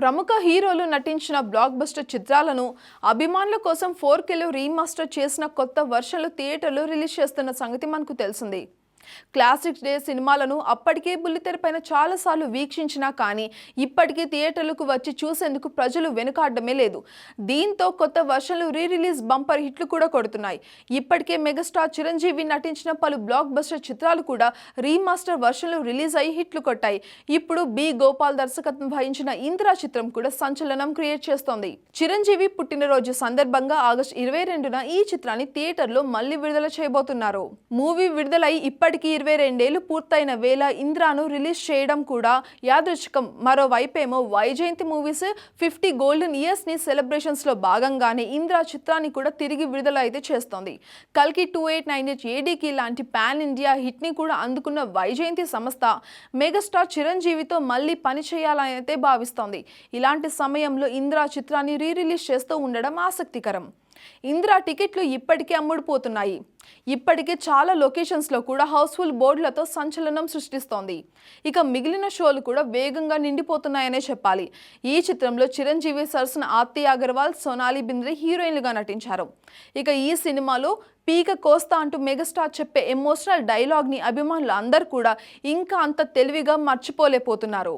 ప్రముఖ హీరోలు నటించిన బ్లాక్ బస్టర్ చిత్రాలను అభిమానుల కోసం ఫోర్ కెలో రీమాస్టర్ చేసిన కొత్త వర్షన్లు థియేటర్లో రిలీజ్ చేస్తున్న సంగతి మనకు తెలిసింది. క్లాసిక్ డే సినిమాలను అప్పటికే బుల్లితెరపైన చాలాసార్లు వీక్షించినా కానీ ఇప్పటికీ థియేటర్లకు వచ్చి చూసేందుకు ప్రజలు వెనుకాడమే లేదు. దీంతో కొత్త వర్షన్లు రీ రిలీజ్ బంపర్ హిట్లు కూడా కొడుతున్నాయి. ఇప్పటికే మెగాస్టార్ చిరంజీవి నటించిన పలు బ్లాక్ బస్టర్ చిత్రాలు కూడా రీమాస్టర్ వర్షన్లు రిలీజ్ అయ్యి హిట్లు కొట్టాయి. ఇప్పుడు బి గోపాల్ దర్శకత్వం వహించిన ఇందిరా చిత్రం కూడా సంచలనం క్రియేట్ చేస్తోంది. చిరంజీవి పుట్టినరోజు సందర్భంగా ఆగస్టు ఇరవై రెండున ఈ చిత్రాన్ని థియేటర్లో మళ్ళీ విడుదల చేయబోతున్నారు. మూవీ విడుదలై ఇప్పటికీ ఇరవై రెండేళ్ళు పూర్తయిన వేళ ఇంద్రాను రిలీజ్ చేయడం కూడా యాదృచ్ఛికం. మరోవైపేమో వైజయంతి మూవీస్ ఫిఫ్టీ గోల్డెన్ ఇయర్స్ని సెలబ్రేషన్స్లో భాగంగానే ఇంద్రా చిత్రాన్ని కూడా తిరిగి విడుదల అయితే చేస్తోంది. కల్కి టూ ఎయిట్ నైన్ ఎయిట్ ఏడీకి లాంటి పాన్ ఇండియా హిట్ని కూడా అందుకున్న వైజయంతి సంస్థ మెగాస్టార్ చిరంజీవితో మళ్ళీ పని చేయాలని అయితే భావిస్తోంది. ఇలాంటి సమయంలో ఇంద్రా చిత్రాన్ని రీ రిలీజ్ చేస్తూ ఉండడం ఆసక్తికరం. ఇంద్రా టికెట్లు ఇప్పటికే అమ్ముడుపోతున్నాయి. ఇప్పటికే చాలా లొకేషన్స్లో కూడా హౌస్ఫుల్ బోర్డులతో సంచలనం సృష్టిస్తోంది. ఇక మిగిలిన షోలు కూడా వేగంగా నిండిపోతున్నాయనే చెప్పాలి. ఈ చిత్రంలో చిరంజీవి సరసన ఆర్తి అగర్వాల్ సోనాలి బింద్రే హీరోయిన్లుగా నటించారు. ఇక ఈ సినిమాలో పీక కోస్తా అంటూ మెగాస్టార్ చెప్పే ఎమోషనల్ డైలాగ్ని అభిమానులు అందరూ కూడా ఇంకా అంత తెలివిగా మర్చిపోలేకపోతున్నారు.